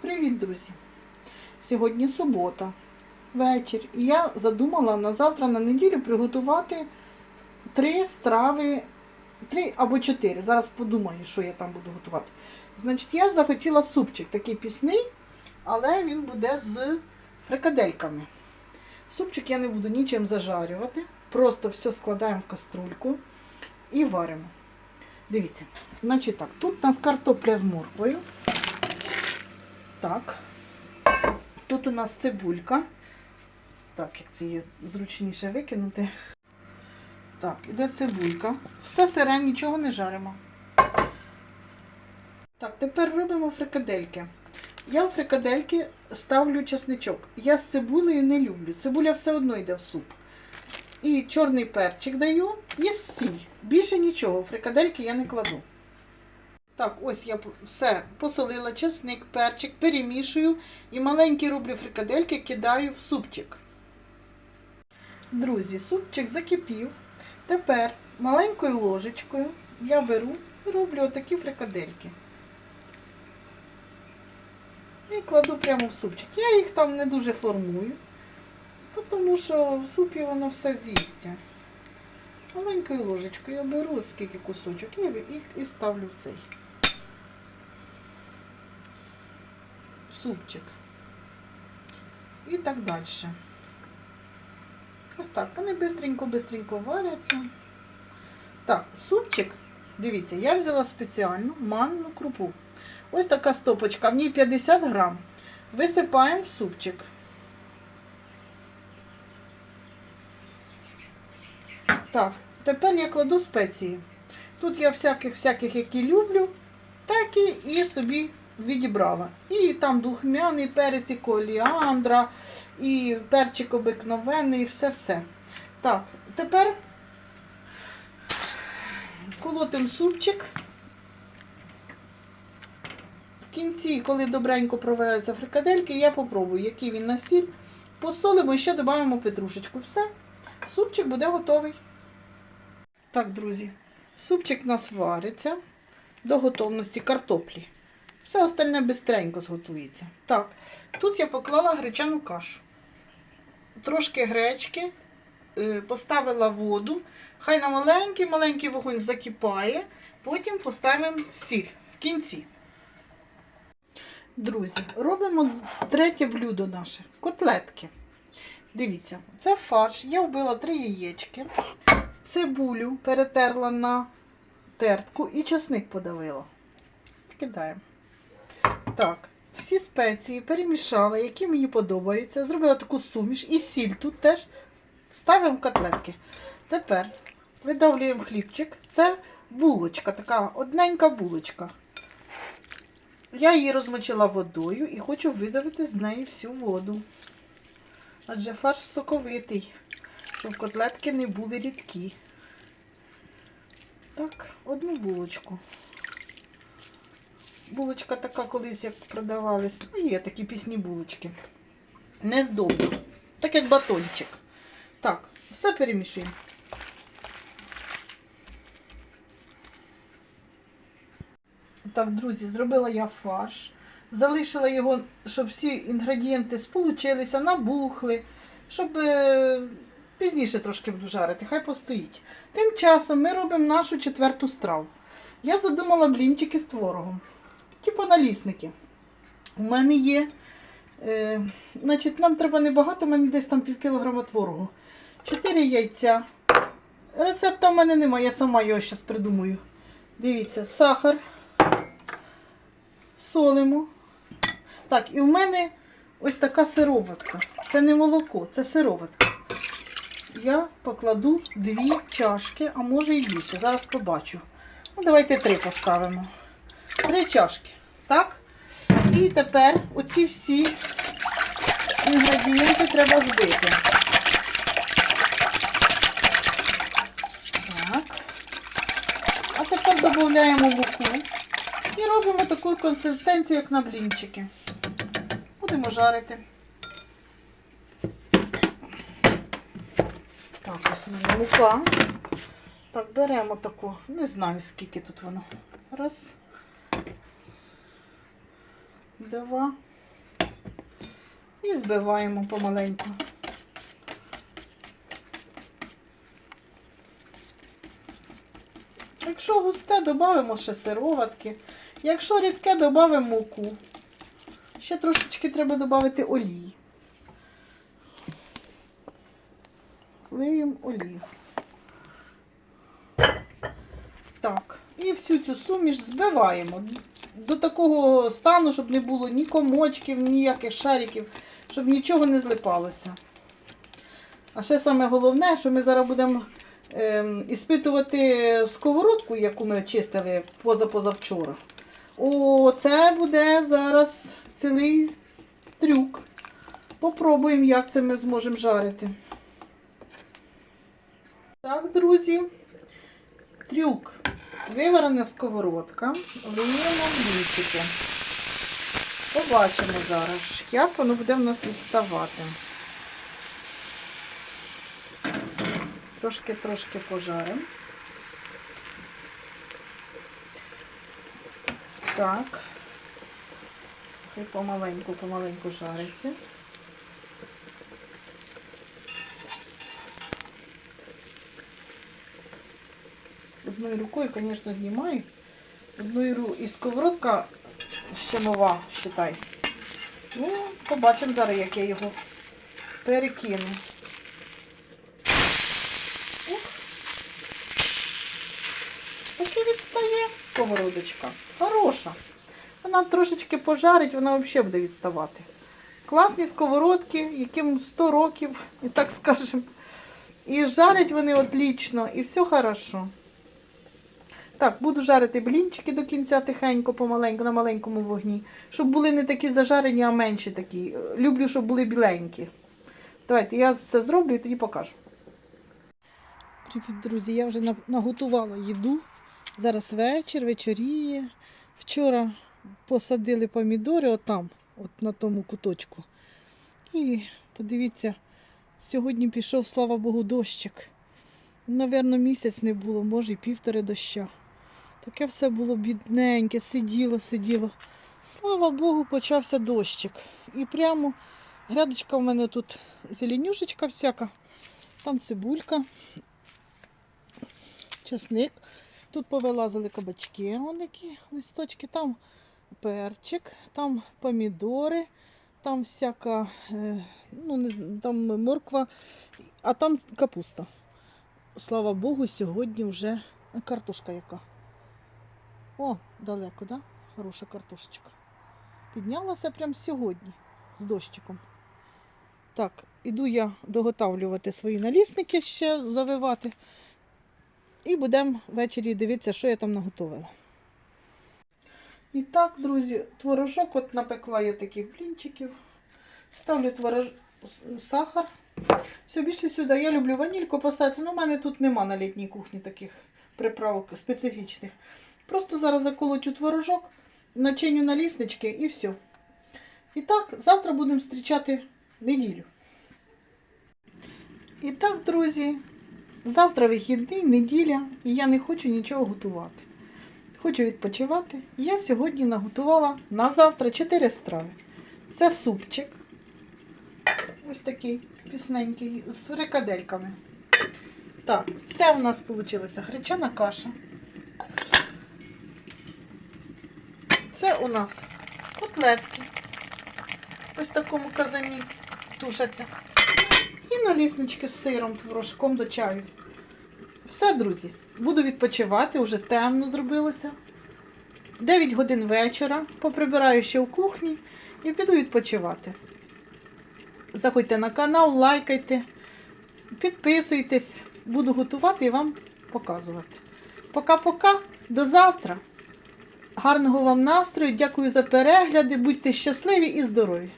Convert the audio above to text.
Привіт, друзі! Сьогодні субота, вечір, і я задумала на завтра на неділю приготувати три страви, три або чотири. Зараз подумаю, що я там буду готувати. Значить, я захотіла супчик такий пісний, але він буде з фрикадельками. Супчик я не буду нічим зажарювати, просто все складаємо в каструльку і варимо. Дивіться, значить так, тут у нас картопля з морквою. Так. Тут у нас цибулька. Так, як це її зручніше викинути. Так, іде цибулька. Все сире, нічого не жаримо. Так, тепер робимо фрикадельки. Я в фрикадельки ставлю чесничок. Я з цибулею не люблю. Цибуля все одно йде в суп. І чорний перчик даю, і сіль. Більше нічого, фрикадельки я не кладу. Так, ось я все посолила, чесник, перчик, перемішую і маленькі роблю фрикадельки, кидаю в супчик. Друзі, супчик закипів. Тепер маленькою ложечкою я беру і роблю отакі фрикадельки. І кладу прямо в супчик. Я їх там не дуже формую, тому що в супі воно все з'їсться. Маленькою ложечкою я беру от скільки кусочок і і ставлю в цей. Супчик. І так далі. Ось так. Вони бистренько-бистренько варяться. Так, супчик, дивіться, я взяла спеціальну манну крупу. Ось така стопочка, в ній 50 грам. Висипаємо в супчик. Так, тепер я кладу спеції. Тут я всяких-всяких, які люблю, так і, собі відібрала. І там духмяний перець, і коліандра, і перчик обикновений, і все-все. Так, тепер колотим супчик. В кінці, коли добренько проваряються фрикадельки, я попробую, який він на сіль. Посолимо і ще додаємо петрушечку. Все, супчик буде готовий. Так, друзі, супчик у нас вариться до готовності картоплі. Все остальне бистренько зготується. Так, тут я поклала гречану кашу. Трошки гречки, е, поставила воду. Хай на маленький-маленький вогонь закипає, потім поставимо сіль в кінці. Друзі, робимо третє блюдо наше котлетки. Дивіться, це фарш. Я вбила три яєчки, цибулю перетерла на тертку і часник подавила. Кидаємо. Так, всі спеції перемішала, які мені подобаються. Зробила таку суміш і сіль тут теж ставимо котлетки. Тепер видавлюємо хлібчик. Це булочка, така одненька булочка. Я її розмочила водою і хочу видавити з неї всю воду. Адже фарш соковитий, щоб котлетки не були рідкі. Так, одну булочку. Булочка така колись як продавалась. Ну, є такі пісні булочки. Не здобно. Так як батончик. Так, все перемішуємо. Так, друзі, зробила я фарш. Залишила його, щоб всі інгредієнти сполучилися, набухли, щоб е, пізніше трошки буду жарити, хай постоїть. Тим часом ми робимо нашу четверту страву. Я задумала блінчики з творогом типу налісники. У мене є. Е, значить, Нам треба небагато, у мене десь там пів кілограма творогу. Чотири яйця. Рецепта в мене немає, я сама його зараз придумаю. Дивіться, сахар, солимо. Так, і в мене ось така сироватка. Це не молоко, це сироватка. Я покладу дві чашки, а може і більше. Зараз побачу. Ну, Давайте три поставимо. Три чашки. Так? І тепер оці всі інгредієнти треба збити. Так. А тепер додаємо муку і робимо таку консистенцію, як на блінчики. Будемо жарити. Так, ось мене мука. Так, беремо таку, не знаю скільки тут воно. Раз. Два. І збиваємо помаленьку. Якщо густе, додамо ще сироватки. Якщо рідке, додамо муку. Ще трошечки треба додати олії. Лиємо олію. Так, і всю цю суміш збиваємо до такого стану, щоб не було ні комочків, ніяких шариків, щоб нічого не злипалося. А ще саме головне, що ми зараз будемо ем, іспитувати сковородку, яку ми чистили поза-позавчора. О, це буде зараз цілий трюк. Попробуємо, як це ми зможемо жарити. Так, друзі, трюк. Виварена сковородка, в лічики. Побачимо зараз, як воно буде в нас відставати. Трошки-трошки пожаримо. Так. І помаленьку-помаленьку жариться. Одною рукою, звісно, знімаю. Одною рукою і сковородка ще нова, считай. Ну, побачимо зараз, як я його перекину. Ух. Таки відстає сковородочка. Хороша. Вона трошечки пожарить, вона взагалі буде відставати. Класні сковородки, яким 100 років, і так скажемо. І жарять вони отлично, і все хорошо. Так, буду жарити блінчики до кінця тихенько, помаленьку, на маленькому вогні. Щоб були не такі зажарені, а менші такі. Люблю, щоб були біленькі. Давайте я все зроблю і тоді покажу. Привіт, друзі! Я вже наготувала їду. Зараз вечір, вечоріє. Вчора посадили помідори отам, от на тому куточку. І подивіться, сьогодні пішов, слава Богу, дощик. Навірно, місяць не було, може і півтори доща. Таке все було бідненьке, сиділо, сиділо. Слава Богу, почався дощик. І прямо грядочка в мене тут зеленюшечка всяка, там цибулька, чесник. Тут повилазили кабачки, вон які листочки, там перчик, там помідори, там всяка, е, ну, там морква, а там капуста. Слава Богу, сьогодні вже картошка яка. О, далеко, да? Хороша картошечка. Піднялася прямо сьогодні з дощиком. Так, іду я доготавлювати свої налісники ще завивати. І будемо ввечері дивитися, що я там наготовила. І так, друзі, творожок от напекла я таких блінчиків. Ставлю творож... сахар. Все більше сюди. Я люблю ванільку поставити. Ну, у мене тут нема на літній кухні таких приправок специфічних. Просто зараз заколотю творожок, начиню на ліснички і все. І так, завтра будемо зустрічати неділю. І так, друзі, завтра вихідний, неділя, і я не хочу нічого готувати. Хочу відпочивати. Я сьогодні наготувала на завтра 4 страви. Це супчик. Ось такий пісненький, з фрикадельками. Так, це у нас вийшла гречана каша. Це у нас котлетки. Ось в такому казані тушаться. І наліснички з сиром, творожком до чаю. Все, друзі, буду відпочивати, вже темно зробилося. 9 годин вечора. Поприбираю ще в кухні і піду відпочивати. Заходьте на канал, лайкайте, підписуйтесь. Буду готувати і вам показувати. Пока-пока, до завтра. Гарного вам настрою, дякую за перегляди, будьте щасливі і здорові!